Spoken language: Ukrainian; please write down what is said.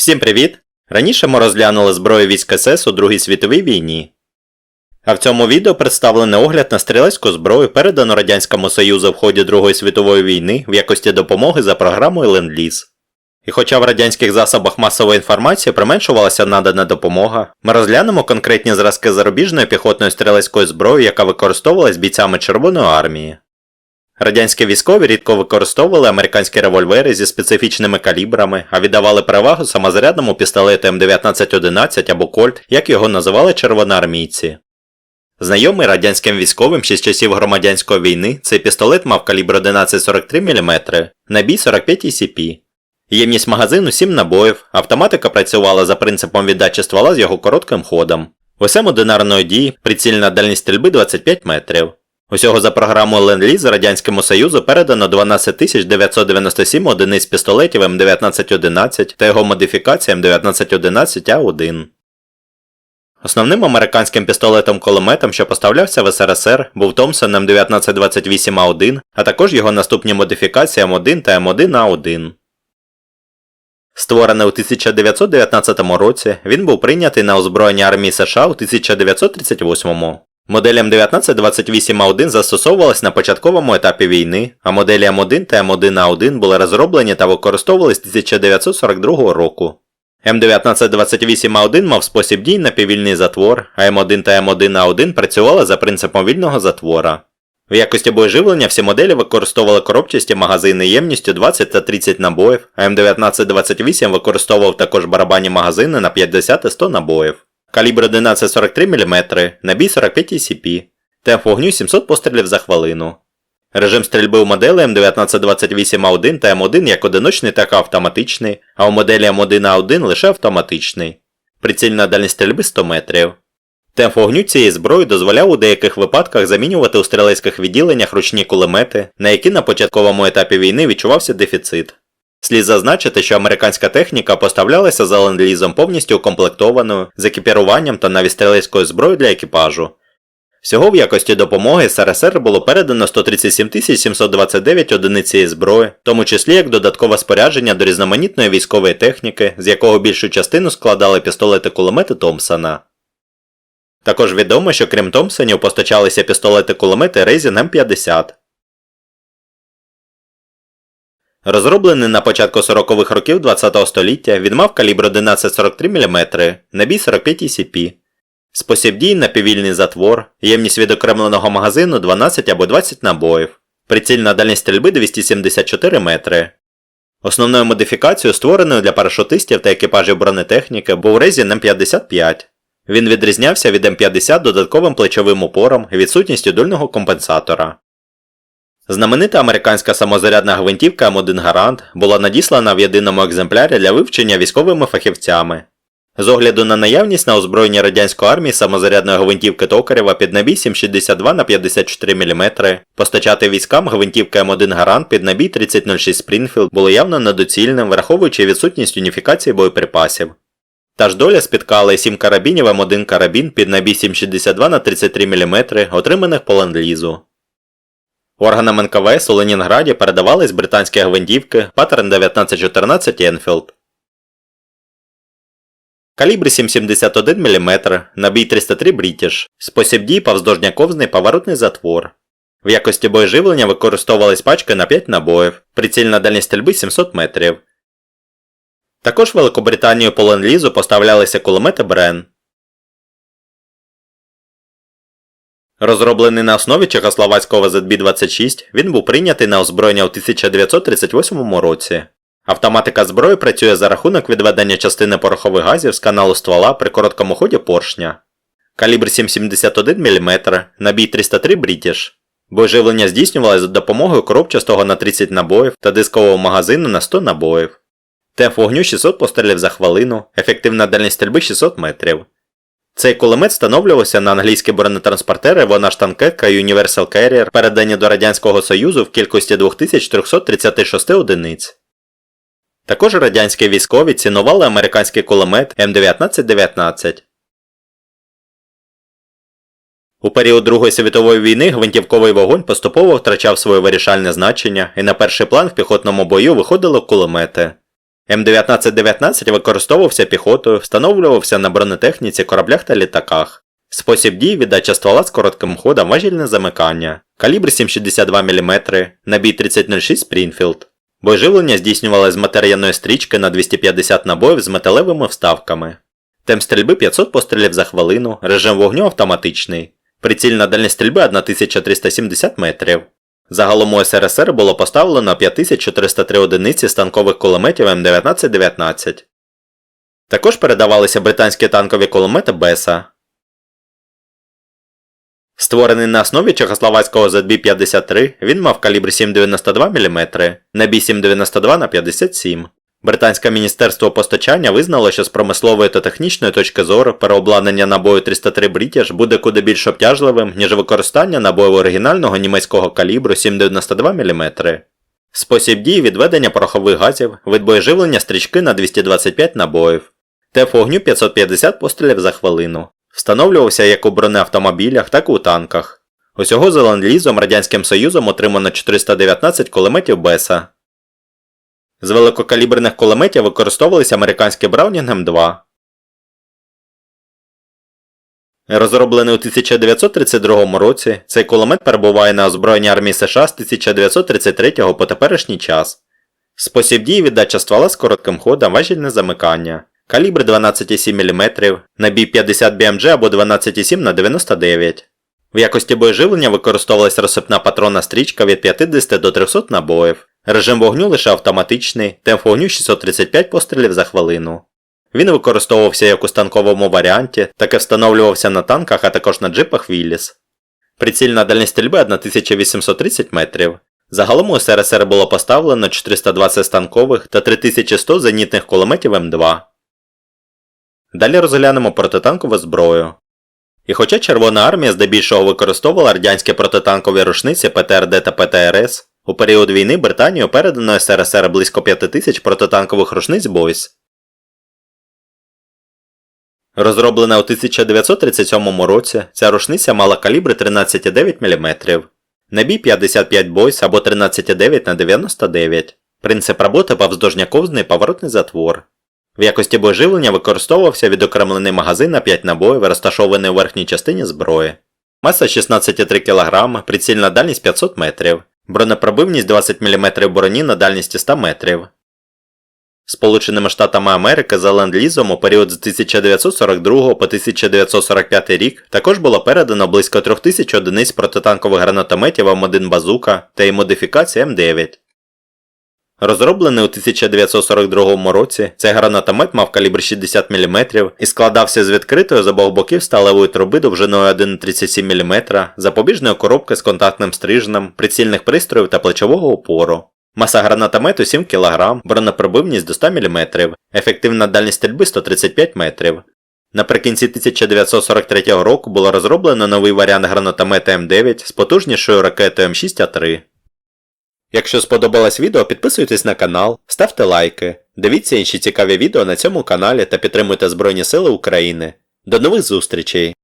Всім привіт! Раніше ми розглянули зброю військ СС у Другій світовій війні. А в цьому відео представлений огляд на стрілецьку зброю, передану Радянському Союзу в ході Другої світової війни в якості допомоги за програмою Ленд-Ліз. І хоча в радянських засобах масової інформації применшувалася надана допомога, ми розглянемо конкретні зразки зарубіжної піхотної стрілецької зброї, яка використовувалась бійцями Червоної армії. Радянські військові рідко використовували американські револьвери зі специфічними калібрами, а віддавали перевагу самозарядному пістолету М1911 або Кольт, як його називали червоноармійці. Знайомий радянським військовим ще з часів громадянської війни, цей пістолет мав калібр 1143 мм, набій 45 ECP. Ємність магазину 7 набоїв, автоматика працювала за принципом віддачі ствола з його коротким ходом. Осем одинарної дії, прицільна дальність стрільби 25 метрів. Усього за програмою Ленд-Ліз Радянському Союзу передано 12 997 одиниць пістолетів М1911 та його модифікація М1911А1. Основним американським пістолетом-кулеметом, що поставлявся в СРСР, був Томпсон М1928А1, а також його наступні модифікації М1 та М1А1. Створений у 1919 році, він був прийнятий на озброєння армії США у 1938 Модель М1928А1 застосовувалась на початковому етапі війни, а моделі М1 та М1А1 були розроблені та використовувались з 1942 року. М1928А1 мав спосіб дій на півільний затвор, а М1 та М1А1 працювали за принципом вільного затвора. В якості боєживлення всі моделі використовували коробчасті магазини ємністю 20 та 30 набоїв, а М1928 використовував також барабанні магазини на 50 і 100 набоїв. Калібр 1143 мм, набій 45 ECP, темп вогню 700 пострілів за хвилину. Режим стрільби у моделі М1928А1 та М1 як одиночний, так і автоматичний, а у моделі М1А1 лише автоматичний. Прицільна дальність стрільби 100 метрів. Темп вогню цієї зброї дозволяв у деяких випадках замінювати у стрілецьких відділеннях ручні кулемети, на які на початковому етапі війни відчувався дефіцит. Слід зазначити, що американська техніка поставлялася за ленд-лізом повністю укомплектованою, з екіпіруванням та навіть стрілецькою зброєю для екіпажу. Всього в якості допомоги СРСР було передано 137 729 одиниць цієї зброї, в тому числі як додаткове спорядження до різноманітної військової техніки, з якого більшу частину складали пістолети кулемети Томпсона. Також відомо, що крім Томпсонів постачалися пістолети кулемети Рейзін М50. Розроблений на початку 40-х років ХХ століття, він мав калібр 1143 мм, набій 45 ECP. Спосіб дій на півільний затвор, ємність відокремленого магазину 12 або 20 набоїв, прицільна дальність стрільби 274 метри. Основною модифікацією, створеною для парашутистів та екіпажів бронетехніки, був Резін М55. Він відрізнявся від М50 додатковим плечовим упором і відсутністю дульного компенсатора. Знаменита американська самозарядна гвинтівка М1 Гарант була надіслана в єдиному екземплярі для вивчення військовими фахівцями. З огляду на наявність на озброєнні радянської армії самозарядної гвинтівки Токарєва під набій 762 на 54 мм, постачати військам гвинтівки М1 Гарант під набій 3006 Спрінфілд було явно недоцільним, враховуючи відсутність уніфікації боєприпасів. Та ж доля спіткала і 7 карабінів М1 карабін під набій 762 на 33 мм, отриманих по ленд-лізу. Органам НКВС у Ленінграді передавались британські гвинтівки Паттерн 1914 Енфілд. Калібр 7,71 мм, набій 303 British, спосіб дій повздовжняковзний поворотний затвор. В якості боєживлення використовувались пачки на 5 набоїв, прицільна дальність стрільби 700 метрів. Також Великобританію по ленд-лізу поставлялися кулемети Брен. Розроблений на основі чехословацького ZB-26, він був прийнятий на озброєння у 1938 році. Автоматика зброї працює за рахунок відведення частини порохових газів з каналу ствола при короткому ході поршня. Калібр 7,71 мм, набій 303 British. Боєживлення здійснювалося за допомогою коробчастого на 30 набоїв та дискового магазину на 100 набоїв. Темп вогню 600 пострілів за хвилину, ефективна дальність стрільби 600 метрів. Цей кулемет встановлювався на англійські бронетранспортери вона штанкетка Universal Carrier, передані до Радянського Союзу в кількості 2336 одиниць. Також радянські військові цінували американський кулемет М1919. У період Другої світової війни гвинтівковий вогонь поступово втрачав своє вирішальне значення і на перший план в піхотному бою виходили кулемети. М1919 використовувався піхотою, встановлювався на бронетехніці, кораблях та літаках. Спосіб дії віддача ствола з коротким ходом, важільне замикання, калібр 7,62 мм, набій 3006 Спрінфілд. Боєживлення здійснювалося з матеріальної стрічки на 250 набоїв з металевими вставками. Темп стрільби 500 пострілів за хвилину, режим вогню автоматичний. Прицільна дальність стрільби 1370 метрів. Загалом у СРСР було поставлено 5403 одиниці станкових кулеметів М1919. Також передавалися британські танкові кулемети Беса. Створений на основі чехословацького ZB-53, він мав калібр 7,92 мм, набій 7,92 на 57 Британське міністерство постачання визнало, що з промислової та технічної точки зору переобладнання набою 303 British буде куди більш обтяжливим, ніж використання набою оригінального німецького калібру 7,92 мм. Спосіб дії відведення порохових газів, вид боєживлення стрічки на 225 набоїв. Теф вогню 550 пострілів за хвилину. Встановлювався як у бронеавтомобілях, так і у танках. Усього за ленд-лізом Радянським Союзом отримано 419 кулеметів Беса. З великокаліберних кулеметів використовувалися американські Браунінг М2. Розроблений у 1932 році, цей кулемет перебуває на озброєнні армії США з 1933 по теперішній час. Спосіб дії віддача ствола з коротким ходом, важільне замикання. Калібр 12,7 мм, набій 50 BMG або 12,7 на 99 В якості боєживлення використовувалася розсипна патронна стрічка від 50 до 300 набоїв. Режим вогню лише автоматичний, темп вогню 635 пострілів за хвилину. Він використовувався як у станковому варіанті, так і встановлювався на танках, а також на джипах Вілліс. Прицільна дальність стрільби 1830 метрів. Загалом у СРСР було поставлено 420 станкових та 3100 зенітних кулеметів М2. Далі розглянемо протитанкову зброю. І хоча Червона армія здебільшого використовувала радянські протитанкові рушниці ПТРД та ПТРС, у період війни Британію передано СРСР близько 5000 протитанкових рушниць Бойс. Розроблена у 1937 році, ця рушниця мала калібри 13,9 мм, набій 55 бойс або 13,9 на 99 Принцип роботи повздовжняковзний поворотний затвор. В якості боєживлення використовувався відокремлений магазин на 5 набоїв, розташований у верхній частині зброї. Маса 16,3 кг, прицільна дальність 500 метрів, бронепробивність 20 мм броні на дальності 100 метрів. Сполученими Штатами Америки за ленд-лізом у період з 1942 по 1945 рік також було передано близько 3000 одиниць протитанкових гранатометів М1 Базука та й модифікація М9. Розроблений у 1942 році, цей гранатомет мав калібр 60 мм і складався з відкритої з обох боків сталевої труби довжиною 1,37 мм, запобіжної коробки з контактним стрижнем, прицільних пристроїв та плечового опору. Маса гранатомету 7 кг, бронепробивність до 100 мм, ефективна дальність стрільби 135 метрів. Наприкінці 1943 року було розроблено новий варіант гранатомета М9 з потужнішою ракетою М6А3. Якщо сподобалось відео, підписуйтесь на канал, ставте лайки, дивіться інші цікаві відео на цьому каналі та підтримуйте Збройні Сили України. До нових зустрічей!